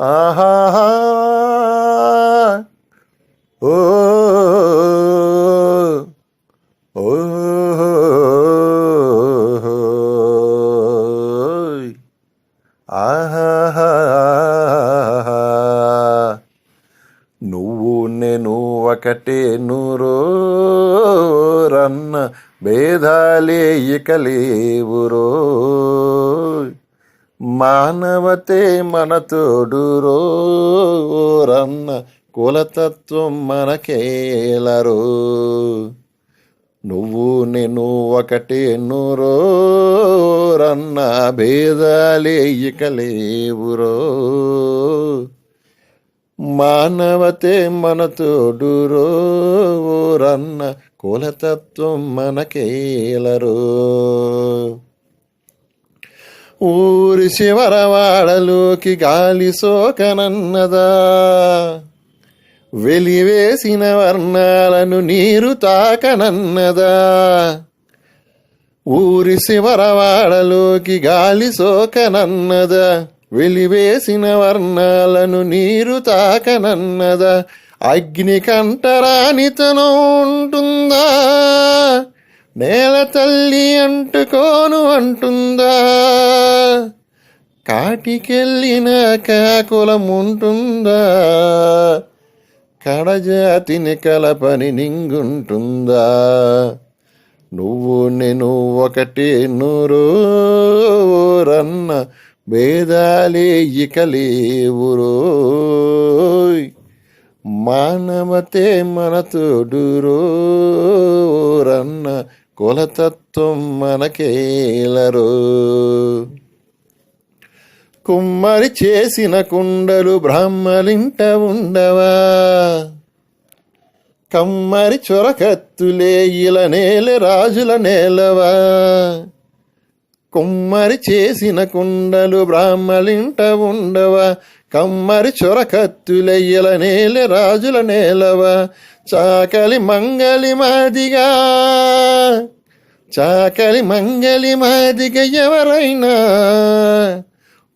ఆహా. ఓ. ఓ. ఆహా. నువ్వు నేను ఒకటే నూరో రన్న భేదాలే ఇక లేవురో. మానవతే మన తోడురో కులతత్వం మనకేలరో. నువ్వు నేను ఒకటే నూరోరన్న భేదాలే ఇక లేవురో. మానవతే మన తోడురో కులతత్వం మనకేలరో. ఊరి శివరవాడలోకి గాలి సోకనన్నదా. వెలివేసిన వర్ణాలను నీరు తాకనన్నదా. ఊరి శివరవాడలోకి గాలి సోకనన్నదా. వెలివేసిన వర్ణాలను నీరు తాకనన్నదా. అగ్ని కంటరానితనం ఉంటుందా? నేల తల్లి అంటుకోను అంటుందా? కాటికెళ్ళిన కాకులం ఉంటుందా కడజాతిని కలపని నింగుంటుందా? నువ్వు నేను ఒకటే నూరు రన్న భేదాలే ఇక లేవురో. మానవతే మనతోడురో కులతత్వం మనకేలరో. కుమ్మరి చేసిన కుండలు బ్రాహ్మలింట ఉండవా? కమ్మరి చొరకత్తులే ఇల నేల రాజుల నేలవా? కుమ్మరి చేసిన కుండలు బ్రాహ్మలింట ఉండవా? కమ్మరి చొరకత్తులే ఇల నేల రాజుల నేలవా చాకలి మంగలి మాదిగా. చాకలి మంగలి మాదిగ ఎవరైనా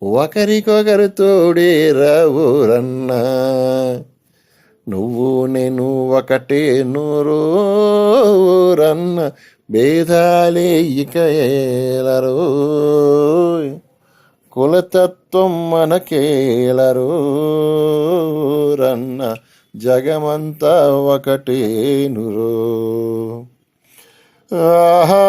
ఒకరికొకరు తోడే రావురన్నా నువ్వు నేను ఒకటే నూరు రన్న భేదాలే ఇక ఏలరు. కులతత్వం మనకేలరు రన్న జగమంతా ఒకటేనురు. ఆహా